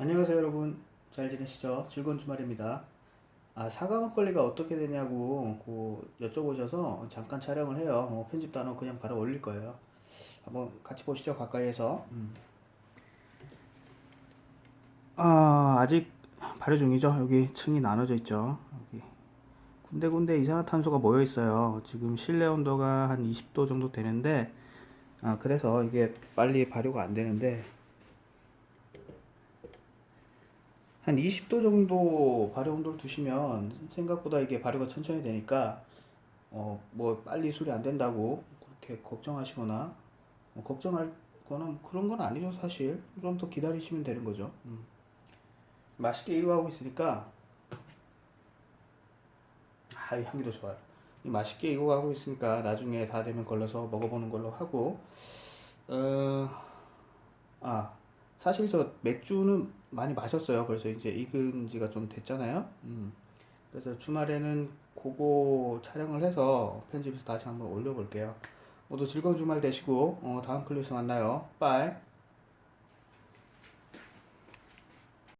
안녕하세요 여러분. 잘 지내시죠? 즐거운 주말입니다. 아 사과 막걸리가 어떻게 되냐고 그 여쭤보셔서 잠깐 촬영을 해요. 어, 편집도 안 하고 그냥 바로 올릴 거예요. 한번 같이 보시죠 가까이에서. 음. 아 아직 발효 중이죠? 여기 층이 나눠져 있죠? 여기. 군데군데 이산화탄소가 모여 있어요. 지금 실내 온도가 한 20도 정도 되는데 아 그래서 이게 빨리 발효가 안 되는데 한 20도 정도 발효 온도를 두시면 생각보다 이게 발효가 천천히 되니까 어 뭐 빨리 술이 안 된다고 그렇게 걱정하시거나 뭐 걱정할 거나 그런 건 아니죠 사실 좀 더 기다리시면 되는 거죠 음. 맛있게 익어가고 있으니까 아, 이 향기도 좋아요. 이 맛있게 익어가고 있으니까 나중에 다 되면 걸러서 먹어보는 걸로 하고, 어, 아, 사실 저 맥주는 많이 마셨어요. 그래서 이제 익은 지가 좀 됐잖아요. 음. 그래서 주말에는 그거 촬영을 해서 편집해서 다시 한번 올려볼게요. 모두 즐거운 주말 되시고, 어, 다음 클립에서 만나요. 빠이.